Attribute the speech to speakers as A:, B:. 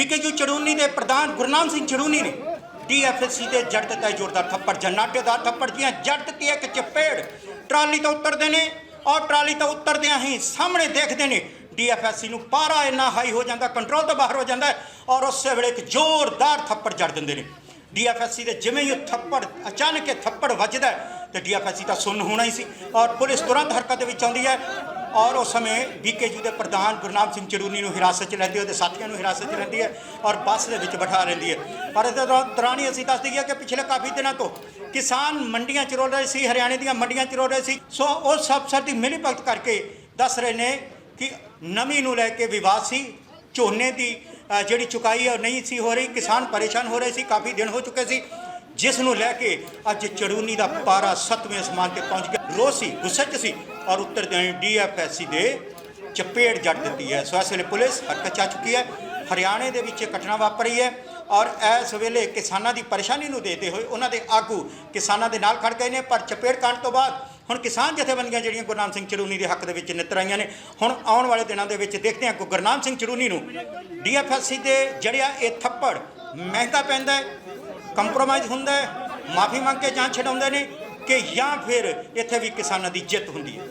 A: BKU Chaduni ਦੇ ਪ੍ਰਧਾਨ ਗੁਰਨਾਮ ਸਿੰਘ ਚੜੂਨੀ ਨੇ ਡੀਐਫਐਸਸੀ ਦੇ ਜੱਟ ਤੇ ਜ਼ੋਰਦਾਰ ਥੱਪੜ ਜਨਾਟੇਦਾਰ ਥੱਪੜ ਦੀਆਂ ਜੱਟ ਤੇ ਇੱਕ ਚਪੇੜ। ਟਰਾਲੀ ਤੋਂ ਉਤਰਦੇ ਨੇ ਔਰ ਟਰਾਲੀ ਤੋਂ ਉਤਰਦਿਆਂ ਹੀ ਸਾਹਮਣੇ ਦੇਖਦੇ ਨੇ ਡੀਐਫਐਸਸੀ ਨੂੰ ਪਾਰਾ ਇੰਨਾ ਹਾਈ ਹੋ ਜਾਂਦਾ ਕੰਟਰੋਲ ਤੋਂ ਬਾਹਰ ਹੋ ਜਾਂਦਾ ਔਰ ਉਸੇ ਵੇਲੇ ਇੱਕ ਜ਼ੋਰਦਾਰ ਥੱਪੜ ਜੜ ਦਿੰਦੇ ਨੇ। ਡੀਐਫਐਸਸੀ ਦੇ ਜਿਵੇਂ ਹੀ ਉਹ ਥੱਪੜ ਅਚਾਨਕ ਥੱਪੜ ਵੱਜਦਾ ਹੈ, ਤੇ ਡੀਐਫਐਸਸੀ ਤਾਂ ਸੁੰਨ ਹੋਣਾ ਹੀ ਸੀ ਔਰ ਪੁਲਿਸ ਤੁਰੰਤ ਹਰਕਤ ਦੇ ਵਿੱਚ ਆਉਂਦੀ ਹੈ। ਔਰ ਉਸ ਸਮੇਂ ਬੀਕੇਯੂ ਦੇ ਪ੍ਰਧਾਨ ਗੁਰਨਾਮ ਸਿੰਘ ਚੜੂਨੀ ਨੂੰ ਹਿਰਾਸਤ 'ਚ ਲੈਂਦੀ ਹੈ ਉਹਦੇ ਸਾਥੀਆਂ ਨੂੰ ਹਿਰਾਸਤ 'ਚ ਲੈਂਦੀ ਹੈ ਔਰ ਬੱਸ ਦੇ ਵਿੱਚ ਬਿਠਾ ਲੈਂਦੀ ਹੈ। ਪਰ ਇਹਦੇ ਦੌਰਾਨ ਦੌਰਾਨ ਹੀ ਅਸੀਂ ਦੱਸ ਦਈਏ ਕਿ ਪਿਛਲੇ ਕਾਫੀ ਦਿਨਾਂ ਤੋਂ ਕਿਸਾਨ ਮੰਡੀਆਂ 'ਚ ਰੋਲ ਰਹੇ ਸੀ, ਹਰਿਆਣੇ ਦੀਆਂ ਮੰਡੀਆਂ 'ਚ ਰੋਲ ਰਹੇ ਸੀ। ਸੋ ਉਸ ਅਫਸਰ ਦੀ ਮਿਲੀ ਭਗਤ ਕਰਕੇ ਦੱਸ ਰਹੇ ਨੇ ਕਿ ਨਮੀ ਨੂੰ ਲੈ ਕੇ ਵਿਵਾਦ ਸੀ, ਝੋਨੇ ਦੀ ਜਿਹੜੀ ਚੁਕਾਈ ਹੈ ਉਹ ਨਹੀਂ ਸੀ ਹੋ ਰਹੀ, ਕਿਸਾਨ ਪਰੇਸ਼ਾਨ ਹੋ ਰਹੇ ਸੀ, ਕਾਫੀ ਦਿਨ ਹੋ ਚੁੱਕੇ ਸੀ। ਜਿਸ ਨੂੰ ਲੈ ਕੇ ਅੱਜ ਚੜੂਨੀ ਦਾ ਪਾਰਾ 7ਵੇਂ ਅਸਮਾਨ ਤੇ ਪਹੁੰਚ ਗਿਆ। ਰੋਸ ਸੀ, ਗੁੱਸੇ 'ਚ ਸੀ। ਔਰ ਉੱਤਰ ਦੇ ਡੀਐਫਐਸਸੀ ਦੇ ਚਪੇੜ ਜੜ ਦਿੱਤੀ ਹੈ। ਸੋ ਇਸ ਵੇਲੇ ਪੁਲਿਸ ਹਰਕਤ 'ਚ ਆ ਚੁੱਕੀ ਹੈ। ਹਰਿਆਣੇ ਦੇ ਵਿੱਚ ਇਹ ਘਟਨਾ ਵਾਪਰੀ ਹੈ ਔਰ ਇਸ ਵੇਲੇ ਕਿਸਾਨਾਂ ਦੀ ਪਰੇਸ਼ਾਨੀ ਨੂੰ ਦੇਖਦੇ ਹੋਏ ਉਹਨਾਂ ਦੇ ਆਗੂ ਕਿਸਾਨਾਂ ਦੇ ਨਾਲ ਖੜ ਗਏ ਨੇ, ਪਰ ਚਪੇੜ ਕਾਂਡ ਤੋਂ ਬਾਅਦ ਹੁਣ ਕਿਸਾਨ ਜਥੇਬੰਦੀਆਂ ਜਿਹੜੀਆਂ ਗੁਰਨਾਮ ਸਿੰਘ ਚੜੂਨੀ ਦੇ ਹੱਕ ਦੇ ਵਿੱਚ ਨਿੱਤਰ ਆਈਆਂ ਨੇ, ਹੁਣ ਆਉਣ ਵਾਲੇ ਦਿਨਾਂ ਦੇ ਵਿੱਚ ਦੇਖਦੇ ਹਾਂ ਕਿ ਗੁਰਨਾਮ ਸਿੰਘ ਚੜੂਨੀ ਨੂੰ ਡੀਐਫਐਸਸੀ ਦੇ ਜੜਿਆ ਇਹ ਥੱਪੜ ਮਹਿੰਗਾ ਪੈਂਦਾ ਹੈ, ਕੰਪਰੋਮਾਈਜ਼ ਹੁੰਦਾ ਹੈ, ਮਾਫੀ ਮੰਗ ਕੇ ਜਾਂਚ ਛਡਾਉਂਦੇ ਨੇ ਕਿ ਜਾਂ ਫਿਰ ਇੱਥੇ ਵੀ ਕਿਸਾਨਾਂ ਦੀ ਜਿੱਤ ਹੁੰਦੀ ਹੈ।